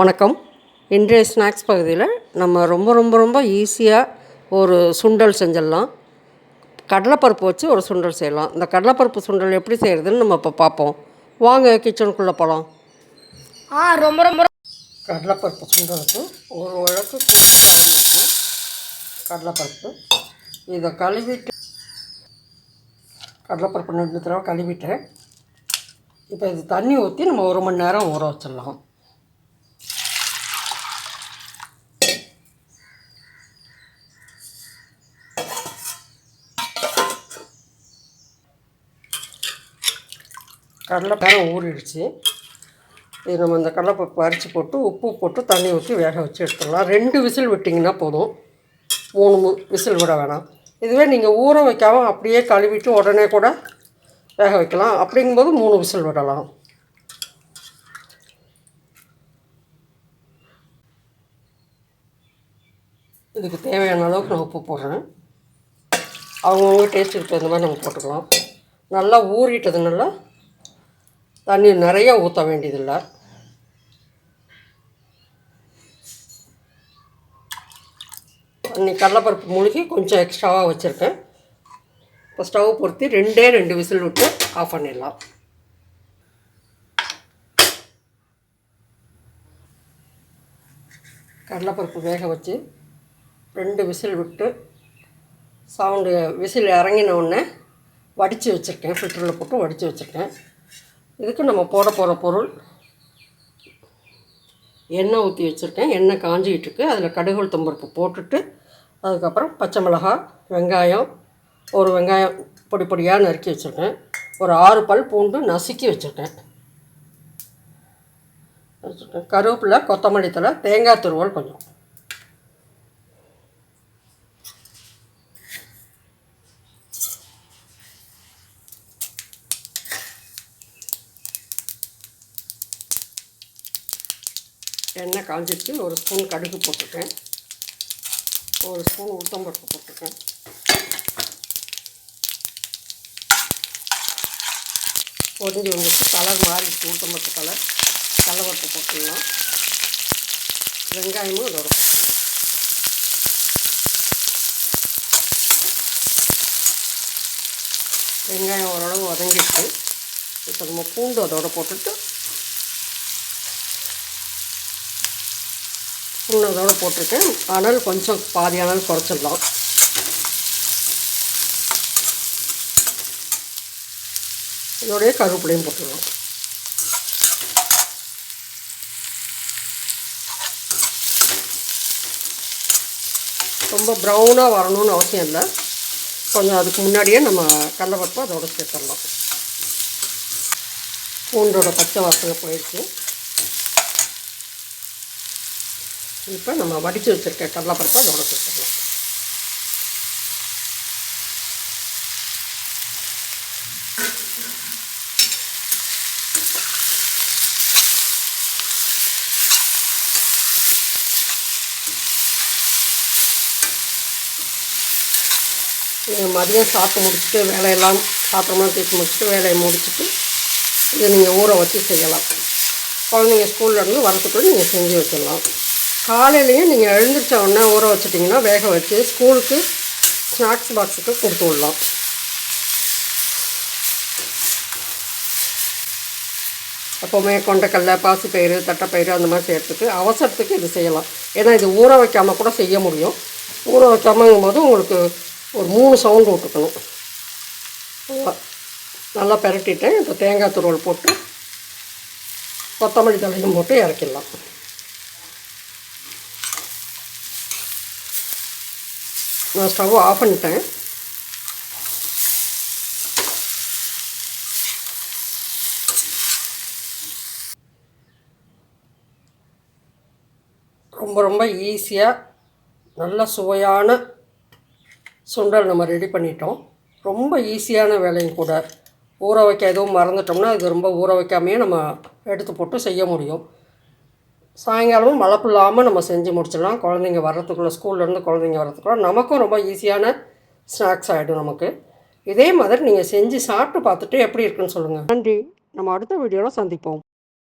வணக்கம். இன்றைய ஸ்நாக்ஸ் பகுதியில் நம்ம ரொம்ப ரொம்ப ரொம்ப ஈஸியாக ஒரு சுண்டல் செஞ்சிடலாம். கடலைப்பருப்பு வச்சு ஒரு சுண்டல் செய்யலாம். இந்த கடலைப்பருப்பு சுண்டல் எப்படி செய்கிறதுன்னு நம்ம இப்போ பார்ப்போம். வாங்க கிச்சனுக்குள்ளே போகலாம் ஆ ரொம்ப ரொம்ப கடலைப்பருப்பு சுண்டலுக்கு ஒரு உழக்கு கடலைப்பருப்பு. இதை கழுவிட்டு கடலைப்பருப்பு ரெண்டு தடவை கழுவிட்டேன். இப்போ இது தண்ணி ஊற்றி நம்ம ஒரு மணி நேரம் ஊற வச்சிடலாம். கடலை ஊறிடுச்சு. இது நம்ம இந்த கடலைப்பருப்பு அரிச்சு போட்டு உப்பு போட்டு தண்ணி ஊற்றி வேக வச்சு எடுத்துடலாம். ரெண்டு விசில் விட்டிங்கன்னா போதும். மூணு விசில் விட வேணாம். இதுவே நீங்கள் ஊற வைக்காமல் அப்படியே கழுவிட்டு உடனே கூட வேக வைக்கலாம். அப்படிங்கும்போது மூணு விசில் விடலாம். இதுக்கு தேவையான அளவுக்கு நான் உப்பு போடுறேன். அவங்கவுங்க டேஸ்ட்டுக்கு தகுந்த மாதிரி நம்ம போட்டுக்கலாம். நல்லா ஊறிட்டதுனால தண்ணி நிறைய ஊற்ற வேண்டியதில்லை. தண்ணி கடலப்பருப்பு மூழ்கி கொஞ்சம் எக்ஸ்ட்ராவாக வச்சுருக்கேன். இப்போ ஸ்டவ் பொருத்தி ரெண்டே ரெண்டு விசில் விட்டு ஆஃப் பண்ணிடலாம். கடலைப்பருப்பு வேக வச்சு ரெண்டு விசில் விட்டு சவுண்டு விசில் இறங்கின உடனே வடித்து வச்சுருக்கேன். ஃபில்டரில் போட்டு வடித்து வச்சுருக்கேன். இதுக்கு நம்ம போட போகிற பொருள். எண்ணெய் ஊற்றி வச்சுருக்கேன். எண்ணெய் காஞ்சிக்கிட்டுருக்கு அதில் கடுகு உளுத்தம்பருப்பு போட்டுட்டு அதுக்கப்புறம் பச்சை மிளகாய் வெங்காயம் ஒரு வெங்காயம் பொடி பொடியாக நறுக்கி வச்சுருக்கேன். ஒரு ஆறு பல் பூண்டு நசுக்கி வச்சுருக்கேன். வச்சுருக்கேன். கருவேப்பிலை கொத்தமல்லி தழை தேங்காய் துருவல் கொஞ்சம். எண்ணெய் காஞ்சிருச்சு ஒரு ஸ்பூன் கடுகு போட்டிருக்கேன். ஒரு ஸ்பூன் உளுத்தம்பருப்பு போட்டிருக்கேன். பொரிஞ்சு வந்துட்டு கலர் மாறிடுச்சு. உளுத்தம்பருப்பு கலர். கடலப்பருப்பு போட்டுடலாம். வெங்காயமும் இதோட போட்டுடலாம். வெங்காயம் ஓரளவு வதங்கிட்டு இப்போ நம்ம பூண்டு அதோட போட்டுட்டு பூண்டு அதோட போட்டிருக்கேன். அனல் கொஞ்சம் பாதி அனல் குறைச்சிடலாம். இதோடைய கருவேப்பிலையும் போட்டுடலாம் ரொம்ப ப்ரௌனாக வரணும்னு அவசியம் இல்லை. கொஞ்சம் அதுக்கு முன்னாடியே நம்ம கடலப்பருப்பு அதோட சேர்த்துடலாம். பூண்டோட பச்சை வாசனை போயிடுச்சு. இப்போ நம்ம வடித்து வச்சுருக்க கடலைப்பருப்பை அதோட சேர்த்துடலாம் நீங்கள் மதியம் சாப்பிட்டு முடிச்சுட்டு வேலையெல்லாம் பாத்திரமெல்லாம் தேய்ச்சி முடிச்சுட்டு வேலையை முடிச்சுட்டு இதை நீங்கள் ஊற வச்சு செய்யலாம். குழந்தைங்க ஸ்கூல்லேருந்து வரத்துக்குள்ளே நீங்கள் செஞ்சு வச்சிடலாம். காலையிலையும் நீங்கள் எழுந்திரிச்ச உடனே ஊற வச்சிட்டிங்கன்னா வேக வச்சு ஸ்கூலுக்கு ஸ்நாக்ஸ் பாக்ஸுக்கு கொடுத்து விடலாம். எப்போவுமே கொண்டைக்கடலை பாசிப்பயிறு தட்டைப்பயிறு அந்த மாதிரி செய்கிறதுக்கு அவசரத்துக்கு இது செய்யலாம். ஏன்னா இது ஊற வைக்காமல் கூட செய்ய முடியும். ஊற வைக்காமங்கும் போது உங்களுக்கு ஒரு மூணு சவுண்டு விட்டுக்கணும். நல்லா- நல்லா பெரட்டிட்டேன் இப்போ தேங்காய் துருவல் போட்டு கொத்தமல்லி தலையும் போட்டு இறக்கிடலாம். நான் ஸ்டவ் ஆஃப் பண்ணிட்டேன். ரொம்ப ரொம்ப ஈஸியாக நல்ல சுவையான சுண்டல் நம்ம ரெடி பண்ணிட்டோம். ரொம்ப ஈஸியான வேலையும் கூட. ஊற வைக்க எதுவும் மறந்துட்டோம்னா இது ரொம்ப ஊற வைக்காமையே நம்ம எடுத்து போட்டு செய்ய முடியும். சாயங்காலமும் மழப்பில்லாமல் நம்ம செஞ்சு முடிச்சிடலாம். குழந்தைங்க வர்றதுக்குள்ளே ஸ்கூல்லேருந்து குழந்தைங்க வர்றதுக்குள்ள நமக்கும் ரொம்ப ஈஸியான ஸ்நாக்ஸ் ஆகிடும் நமக்கு. இதே மாதிரி நீங்கள் செஞ்சு சாப்பிட்டு பார்த்துட்டு எப்படி இருக்குன்னு சொல்லுங்கள் நன்றி. நம்ம அடுத்த வீடியோவில் சந்திப்போம்.